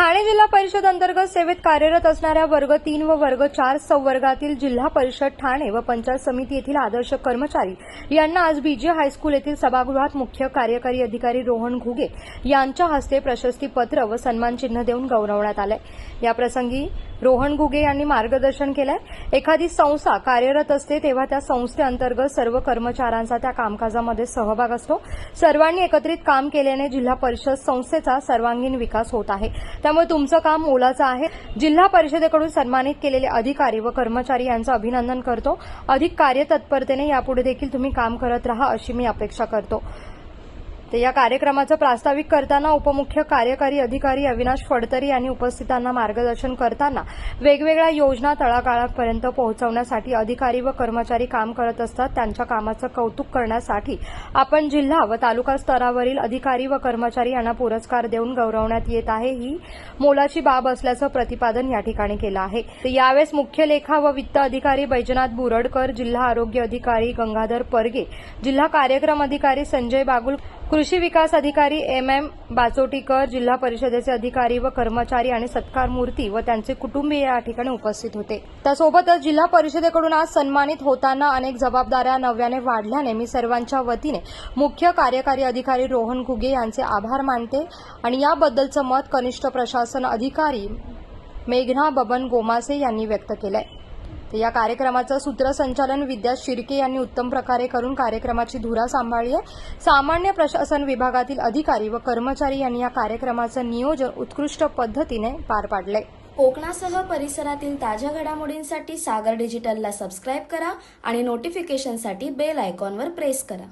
ठाणे जिल्हा परिषद अंतर्गत सेवेत कार्यरत असणाऱ्या वर्ग तीन व वर्ग चार संवर्गातील जिल्हा परिषद ठाणे व पंचायत समिती येथील आदर्श कर्मचारी यांना आज बीजे हायस्कूल येथील सभागृहात मुख्य कार्यकारी अधिकारी रोहन घुगे यांच्या हस्ते प्रशस्तीपत्र व सन्मानचिन्ह देऊन गौरवण्यात आले याप्रसंगी रोहन घुगे यांनी मार्गदर्शन केलंय. एखादी संस्था कार्यरत असते तेव्हा त्या संस्थेअंतर्गत सर्व कर्मचाऱ्यांचा त्या कामकाजामध्ये सहभाग असतो. सर्वांनी एकत्रित काम केल्याने जिल्हा परिषद संस्थेचा सर्वांगीण विकास होत आहे. त्यामुळे तुमचं काम मोलाचं आहे. जिल्हा परिषदेकडून सन्मानित केलेले अधिकारी व कर्मचारी यांचं अभिनंदन करतो. अधिक कार्यतत्परतेने यापुढे देखील तुम्ही काम करत राहा अशी मी अपेक्षा करतो. तर या कार्यक्रमाचं प्रास्ताविक करताना उपमुख्य कार्यकारी अधिकारी अविनाश फडतरी यांनी उपस्थितांना मार्गदर्शन करताना वेगवेगळ्या योजना तळागाळापर्यंत पोहोचवण्यासाठी अधिकारी व कर्मचारी काम करत असतात. त्यांच्या कामाचं कौतुक करण्यासाठी आपण जिल्हा व तालुका स्तरावरील अधिकारी व कर्मचारी यांना पुरस्कार देऊन गौरवण्यात येत आहे. ही मोलाची बाब असल्याचं प्रतिपादन या ठिकाणी केलं आहे. यावेळेस मुख्य लेखा व वित्त अधिकारी बैजनाथ बुरडकर जिल्हा आरोग्य अधिकारी गंगाधर परगे जिल्हा कार्यक्रम अधिकारी संजय बागुल कृषी विकास अधिकारी एम एम बाचोटीकर जिल्हा परिषदेचे अधिकारी व कर्मचारी आणि सत्कार मूर्ती व त्यांचे कुटुंबीय या ठिकाणी उपस्थित होते. त्यासोबतच जिल्हा परिषदेकडून आज सन्मानित होताना अनेक जबाबदाऱ्या नव्याने वाढल्याने मी सर्वांच्या वतीने मुख्य कार्यकारी अधिकारी रोहन घुगे यांचे आभार मानते आणि याबद्दलचं मत कनिष्ठ प्रशासन अधिकारी मेघना बबन गोमासे यांनी व्यक्त केलंय. आहे या कार्यक्रमाचं सूत्रसंचालन विद्या शिर्के यांनी उत्तम प्रकारे करून कार्यक्रमाची धुरा सांभाळली आहे. सामान्य प्रशासन विभागातील अधिकारी व कर्मचारी यांनी या कार्यक्रमाचं नियोजन उत्कृष्ट पद्धतीने पार पाडलंय कोकणासह परिसरातील ताज्या घडामोडींसाठी सागर डिजिटलला सबस्क्राईब करा आणि नोटिफिकेशनसाठी बेल आयकॉनवर प्रेस करा.